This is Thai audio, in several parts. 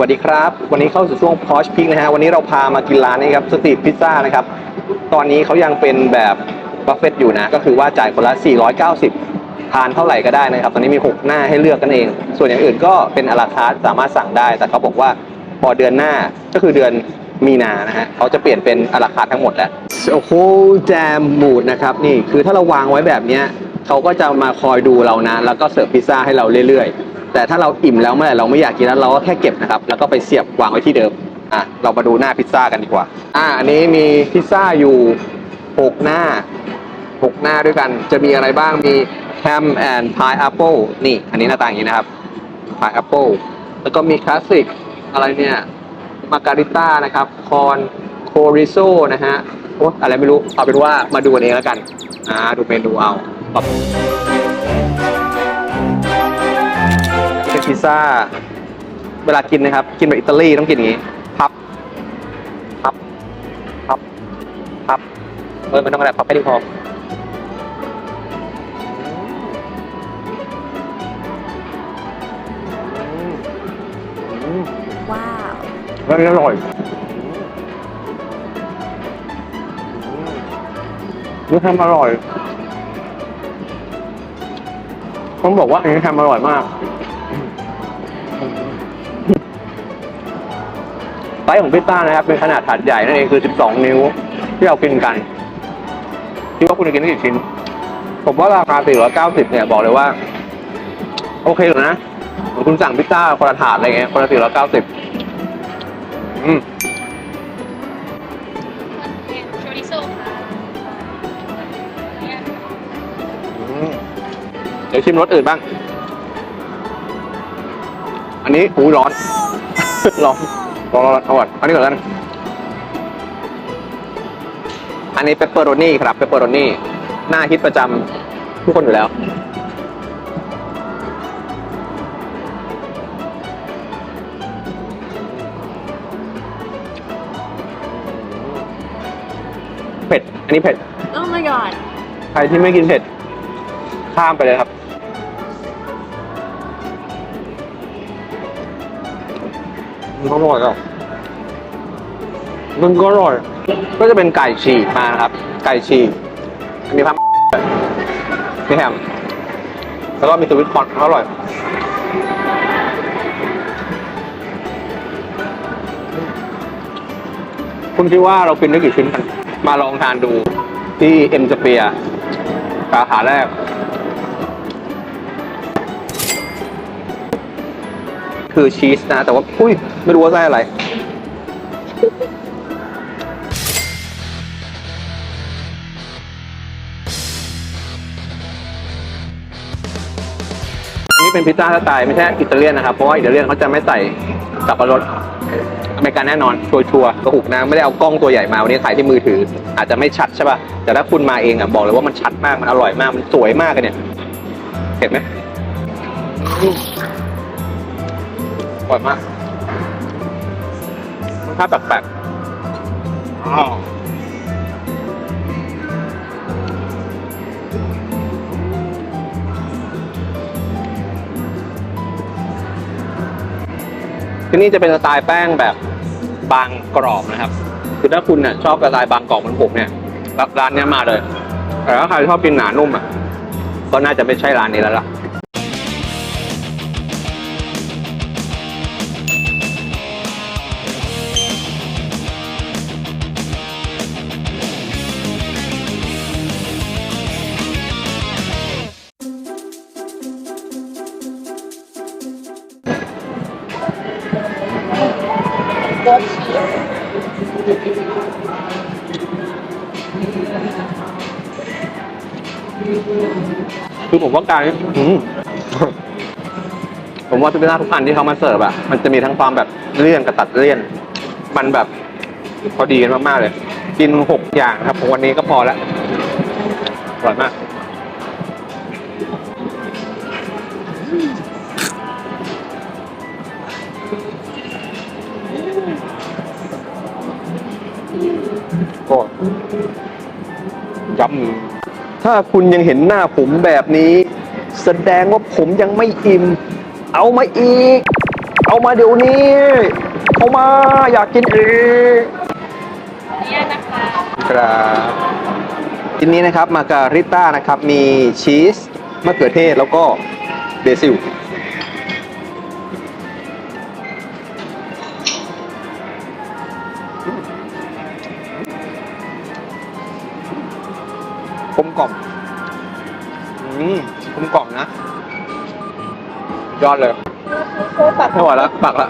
วัสดีครับ วันนี้เข้าสู่ช่วงพอชพิกนะฮะ วันนี้เราพามากินร้านนี้ครับสตรีทพิซซ่านะครับ ตอนนี้เขายังเป็นแบบบัฟเฟ่ตอยู่นะ ก็คือว่าจ่ายคนละ 490 ทานเท่าไหร่ก็ได้นะครับ ตอนนี้มี 6 หน้าให้เลือกกันเอง ส่วนอย่างอื่นก็เป็นอลาคาร์ทสามารถสั่งได้ แต่เขาบอกว่าพอเดือนหน้าก็คือเดือนมีนานะฮะเขาจะเปลี่ยนเป็นอลาคาร์ททั้งหมดแล้วโอ้โหแจมบูดนะครับนี่คือถ้าเราวางไว้แบบเนี้ยเขาก็จะมาคอยดูเรานะ แล้วก็เสิร์ฟพิซซ่าให้เราเรื่อยๆ แต่ถ้าเราอิ่มแล้วเมื่อไหร่เราไม่อยากกินแล้วเราก็แค่เก็บนะครับแล้วก็ไปเสียบวางไว้ที่เดิมอะเรามาดูหน้าพิซซ่ากันดีกว่า อะอันนี้มีพิซซ่าอยู่ 6 หน้า 6 หน้าด้วยกันจะมีอะไรบ้างมีแฮมแอนด์พายแอปเปิลนี่ อันนี้หน้าตาอย่างนี้นะครับพายแอปเปิลแล้วก็มีคลาสสิกอะไรเนี่ยมาการิต้านะครับคอนโคริโซนะฮะโอ้อะไรไม่รู้เอาเป็นว่ามาดูกันเองแล้วกันอ่าดูเมนูเอาครับ เป็นพิซซ่า เวลากินนะครับ กินแบบอิตาลีต้องกินอย่างนี้ พับ พับ พับ พับ เออมันต้องอะไรพับไม่ดีพอว้าวแล้วอร่อยนี่ทำอร่อย ต้องบอกว่าอันนี้ทำอร่อยมาก ส์ของพิซซ่านะครับ เป็นขนาดถาดใหญ่นั่นเองคือ 12 นิ้ว ที่เรากินกันคิดว่าคุณจะกินได้กี่ชิ้น ผมว่าราคา 490 เนี่ยบอกเลยว่า โอเคอยู่นะคุณสั่งพิซซ่าคนละถาดอะไรเงี้ยคนละ 490 อืมโชริโซค่ะเดี๋ยวชิมรสอื่นบ้าง อันนี้หูร้อน ร้อน ร้อนร้อนเอาก่อนอันนี้ก่อนแล้วกัน อันนี้เปปเปอโรนี่ครับเปปเปอโรนี่หน้าฮิตประจำทุกคนอยู่แล้ว เผ็ด อันนี้เผ็ดโอ้ my god ใครที่ไม่กินเผ็ด ข้ามไปเลยครับ อร่อยอะมันก็อร่อย ก็จะเป็นไก่ฉีกมานะครับ ไก่ฉีกมีพัมมีแฮม แล้วก็มีสวิตคอนก็อร่อย คุณคิดว่าเรากินได้กี่ชิ้นกัน มาลองทานดูที่เอ็มสเปียสาขาแรก คือชีสนะ แต่ว่า อุ้ย ไม่รู้ว่าไส้อะไรนนี้เป็นพิซซ่าสไตล์ไม่ใช่อิตาเลียนนะครับ เพราะว่าอิตาเลียนเขาจะไม่ใส่สับปะรดอเมริกันแน่นอน ชัวร์ๆกระหุกนะ ไม่ได้เอากล้องตัวใหญ่มา วันนี้ถ่ายที่มือถือ อาจจะไม่ชัดใช่ป่ะ แต่ถ้าคุณมาเองอะ บอกเลยว่ามันชัดมาก มันอร่อยมาก มันสวยมากเลยเนี่ย เห็นไหม ร่อยมากรสชาติแปลกๆอ้าวที่นี่จะเป็นสไตล์แป้งแบบบางกรอบนะครับ คือถ้าคุณเนี่ยชอบสไตล์บางกรอบเหมือนผมเนี่ยร้านเนี้ยมาเลย แต่ถ้าใครชอบกินหนานุ่มอะ ก็น่าจะไม่ใช่ร้านนี้แล้วล่ะ โบคือผมว่าการอืมผมว่าทุกหน้าทุกอันที่เขามาเสิร์ฟอะมันจะมีทั้งความแบบเลี่ยนกับตัดเลี่ยน มันแบบพอดีกันมากๆเลย กินหกอย่างครับผมวันนี้ก็พอล้วอร่อยมาก ก็ย้ำถ้าคุณยังเห็นหน้าผมแบบนี้ แสดงว่าผมยังไม่อิ่ม เอามาอีก เอามาเดี๋ยวนี้ เอามาอยากกินอีกเนี่ยนะคะครับทีนี้นะครับมาการิต้านะครับ มีชีสมะเขือเทศแล้วก็เบซิล กลมกล่อมอืมกลมกล่อมนะ ยอดเลยไม่ไหวแล้ว ปักละ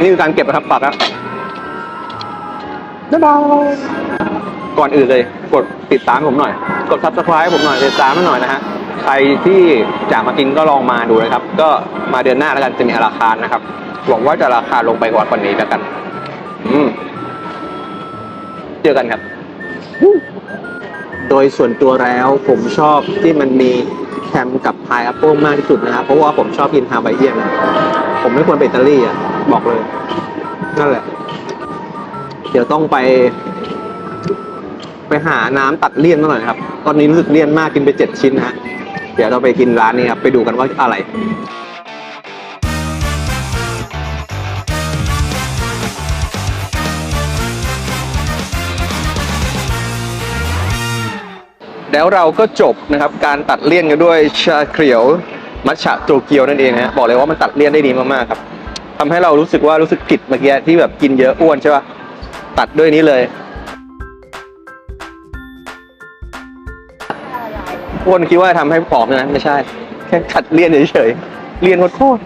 นี่คือการเก็บนะครับ ปักแล้วบ๊ายบายก่อนอื่นเลย กดติดตามผมหน่อย กด subscribe ผมหน่อยติดตามให้หน่อยนะฮะใครที่อยากมากินก็ลองมาดูนะครับ ก็มาเดือนหน้าแล้วกันจะมีราคานะครับหวังว่าจะราคาลงไปกว่าคนนี้แล้วกัน อืม เจอกันครับ โดยส่วนตัวแล้วผมชอบที่มันมีแคมกับพายแอปเปิลมากที่สุดนะครับเพราะว่าผมชอบกินฮาวายเอียนผมไม่ควรไปอิตาลีอะบอกเลย นั่นแหละ เดี๋ยวต้องไป ไปหาน้ำตัดเลี่ยนหน่อยครับ ตอนนี้รู้สึกเลี่ยนมากกินไปเจ็ดชิ้นนะฮะเดี๋ยวเราไปกินร้านนี้ครับ ไปดูกันว่าอะไร แล้วเราก็จบนะครับการตัดเลี่ยนกันด้วยชาเขียวมัทฉะโตเกียวนั่นเองนะฮะบอกเลยว่ามันตัดเลี่ยนได้ดีมากๆครับทำให้เรารู้สึกว่ารู้สึกผิดเมื่อกี้ที่แบบกินเยอะอ้วนใช่ป่ะตัดด้วยนี้เลยอ้วนคิดว่าทำให้ผอมนะไม่ใช่ แค่ตัดเลี่ยนเฉยๆเลี่ยนโคตร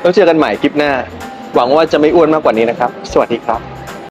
แล้วเจอกันใหม่คลิปหน้า หวังว่าจะไม่อ้วนมากกว่านี้นะครับ สวัสดีครับ